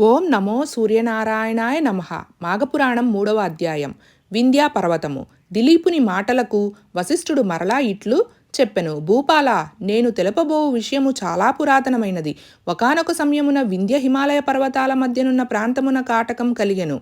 ఓం నమో సూర్యనారాయణాయ నమ. మాఘపురాణం మూడవ అధ్యాయం. వింధ్యా పర్వతము. దిలీపుని మాటలకు వశిష్ఠుడు మరలా ఇట్లు చెప్పెను. భూపాల నేను తెలపబో విషయము చాలా పురాతనమైనది. ఒకానొక సమయమున వింధ్య హిమాలయ పర్వతాల మధ్యనున్న ప్రాంతమున కాటకం కలిగెను.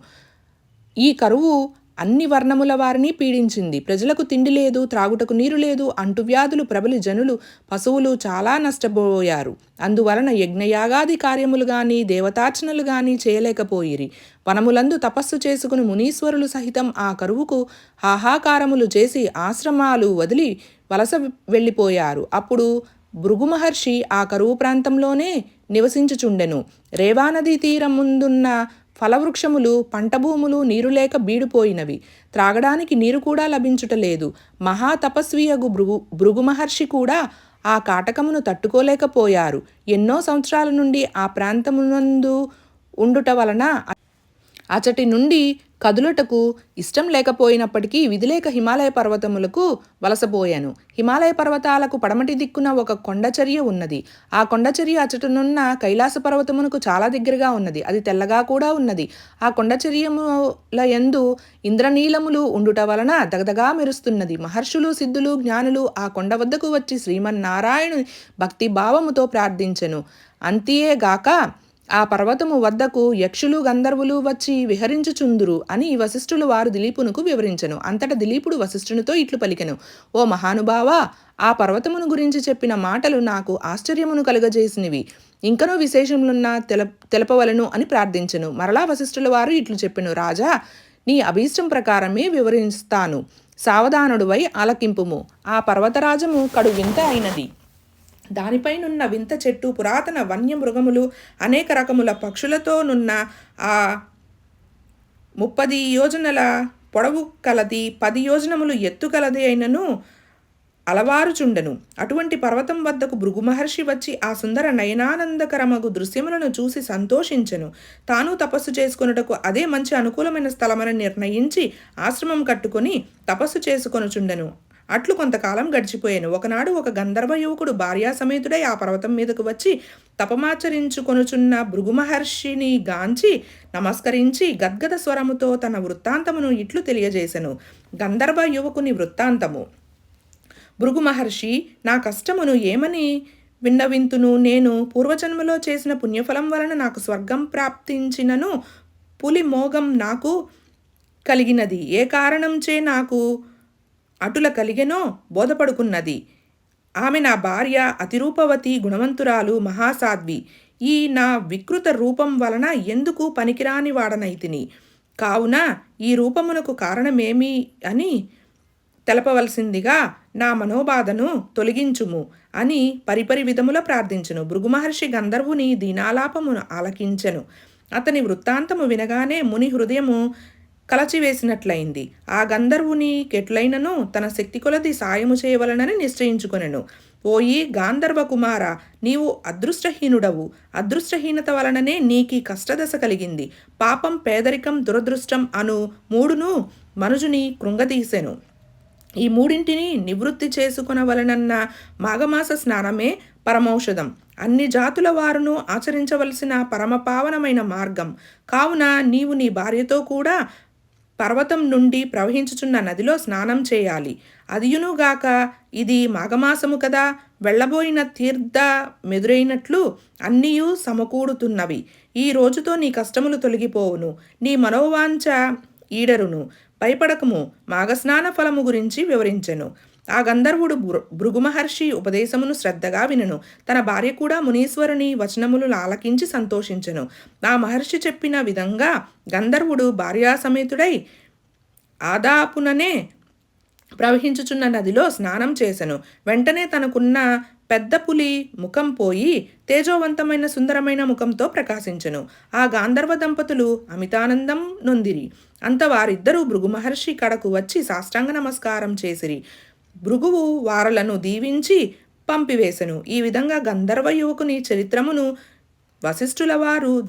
ఈ కరువు అన్ని వర్ణముల వారిని పీడించింది. ప్రజలకు తిండి లేదు త్రాగుటకు నీరు లేదు అంటువ్యాధులు ప్రబలి జనులు పశువులు చాలా నష్టపోయారు. అందువలన యజ్ఞయాగాది కార్యములు గాని దేవతార్చనలు గాని చేయలేకపోయిరి. వనములందు తపస్సు చేసుకుని మునీశ్వరులు సహితం ఆ కరువుకు హాహాకారములు చేసి ఆశ్రమాలు వదిలి వలస వెళ్ళిపోయారు. అప్పుడు భృగు మహర్షి ఆ కరువు ప్రాంతంలోనే నివసించుచుండెను. రేవానదీ తీరం ముందున్న ఫలవృక్షములు పంటభూములు నీరు లేక బీడిపోయినవి. త్రాగడానికి నీరు కూడా లభించుటలేదు మహాతపస్వియగు భృగు భృగు మహర్షి కూడా ఆ కాటకమును తట్టుకోలేకపోయారు. ఎన్నో సంవత్సరాల నుండి ఆ ప్రాంతమునందు ఉండుట వలన అచటి నుండి కదులుటకు ఇష్టం లేకపోయినప్పటికీ విధిలేక హిమాలయ పర్వతములకు వలసపోయాను. హిమాలయ పర్వతాలకు పడమటి దిక్కున ఒక కొండచర్య ఉన్నది. ఆ కొండచర్య అచటనున్న కైలాస పర్వతమునకు చాలా దగ్గరగా ఉన్నది. అది తెల్లగా కూడా ఉన్నది. ఆ కొండచర్యముల యందు ఇంద్రనీలములు ఉండుట వలన దగదగా మెరుస్తున్నది. మహర్షులు సిద్ధులు జ్ఞానులు ఆ కొండ వద్దకు వచ్చి శ్రీమన్నారాయణుని భక్తి భావముతో ప్రార్థించెను అంతియేగాక ఆ పర్వతము వద్దకు యక్షులు గంధర్వులు వచ్చి విహరించుచుందురు అని వశిష్ఠులు వారు దిలీపునకు వివరించెను. అంతట దిలీపుడు వశిష్ఠునితో ఇట్లు పలికెను. ఓ మహానుభావా ఆ పర్వతమును గురించి చెప్పిన మాటలు నాకు ఆశ్చర్యమును కలుగజేసినవి. ఇంకనూ విశేషములున్న తెల తెలపవలను అని ప్రార్థించెను. మరలా వశిష్ఠుల వారు ఇట్లు చెప్పెను. రాజా నీ అభీష్టం ప్రకారమే వివరిస్తాను. సావధానుడువై ఆలకింపుము. ఆ పర్వతరాజము కడు వింత అయినది. దానిపైనున్న వింత చెట్టు పురాతన వన్యమృగములు అనేక రకముల పక్షులతోనున్న ఆ ముప్పది యోజనల పొడవు కలది పది యోజనములు ఎత్తు కలది అయినను అలవారుచుండెను. అటువంటి పర్వతం వద్దకు భృగు మహర్షి వచ్చి ఆ సుందర నయనానందకరమగు దృశ్యములను చూసి సంతోషించెను. తాను తపస్సు చేసుకొనుటకు అదే మంచి అనుకూలమైన స్థలమని నిర్ణయించి ఆశ్రమం కట్టుకొని తపస్సు చేసుకొనుచుండెను. అట్లు కొంతకాలం గడిచిపోయాను. ఒకనాడు ఒక గంధర్వ యువకుడు భార్యాసమేతుడై ఆ పర్వతం మీదకు వచ్చి తపమాచరించుకొనుచున్న భృగు మహర్షిని గాంచి నమస్కరించి గద్గద స్వరముతో తన వృత్తాంతమును ఇట్లు తెలియజేశను గంధర్వ యువకుని వృత్తాంతము. భృగు మహర్షి నా కష్టమును ఏమని విన్నవింతును? నేను పూర్వజన్మలో చేసిన పుణ్యఫలం వలన నాకు స్వర్గం ప్రాప్తించినను. పులి మోగం నాకు కలిగినది. ఏ కారణంచే నాకు అటుల కలిగెనో బోధపడుకున్నది. ఆమె నా భార్య అతిరూపవతి గుణవంతురాలు మహాసాధ్వి. ఈ నా వికృత రూపం వలన ఎందుకు పనికిరాని వాడనైతిని కావున ఈ రూపమునకు కారణమేమి అని తెలపవలసిందిగా నా మనోబాధను తొలగించుము అని పరిపరి విధముల ప్రార్థించును. భృగు మహర్షి గంధర్వుని దీనాలాపమును ఆలకించెను. అతని వృత్తాంతము వినగానే ముని హృదయము కలచివేసినట్లయింది ఆ గంధర్వుని కెట్లైనను తన శక్తి కొలది సాయము చేయవలనని నిశ్చయించుకొనెను. ఓయి గాంధర్వ కుమార నీవు అదృష్టహీనుడవు. అదృష్టహీనత వలననే నీకి కష్టదశ కలిగింది. పాపం పేదరికం దురదృష్టం అను మూడును మనుజుని కృంగతీసెను ఈ మూడింటిని నివృత్తి చేసుకునవలనన్న మాఘమాస స్నానమే పరమౌషధం. అన్ని జాతుల వారును ఆచరించవలసిన పరమపావనమైన మార్గం. కావున నీవు నీ భార్యతో కూడా పర్వతం నుండి ప్రవహించుచున్న నదిలో స్నానం చేయాలి. అదియునుగాక ఇది మాఘమాసము కదా. వెళ్ళబోయిన తీర్థ మెదురైనట్లు అన్నీయూ సమకూడుతున్నవి. ఈ రోజుతో నీ కష్టములు తొలగిపోవును. నీ మనోవాంఛ ఈడరును. భయపడకము. మాఘస్నాన ఫలము గురించి వివరించెను. ఆ గంధర్వుడు భృగు మహర్షి ఉపదేశమును శ్రద్ధగా వినను. తన భార్య కూడా మునీశ్వరుని వచనములు ఆలకించి సంతోషించెను. ఆ మహర్షి చెప్పిన విధంగా గంధర్వుడు భార్యాసమేతుడై ఆదాపుననే ప్రవహించుచున్న నదిలో స్నానం చేసెను. వెంటనే తనకున్న పెద్ద పులి ముఖం పోయి తేజోవంతమైన సుందరమైన ముఖంతో ప్రకాశించెను. ఆ గాంధర్వ దంపతులు అమితానందం నొందిరి. అంత వారిద్దరూ భృగు మహర్షి కడకు వచ్చి సాష్టాంగ నమస్కారం చేసిరి. భృగువు వారలను దీవించి పంపివేశను ఈ విధంగా గంధర్వ యువకుని చరిత్రమును వశిష్ఠుల వారు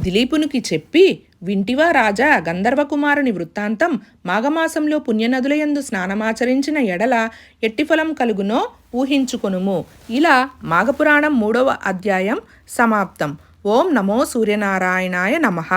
దిలీపునికి చెప్పి వింటివా రాజా గంధర్వకుమారుని వృత్తాంతం మాఘమాసంలో పుణ్యనదులయందు స్నానమాచరించిన ఎడల ఎట్టిఫలం కలుగునో ఊహించుకొనుము. ఇలా మాఘపురాణం మూడవ అధ్యాయం సమాప్తం. ఓం నమో సూర్యనారాయణాయ నమః.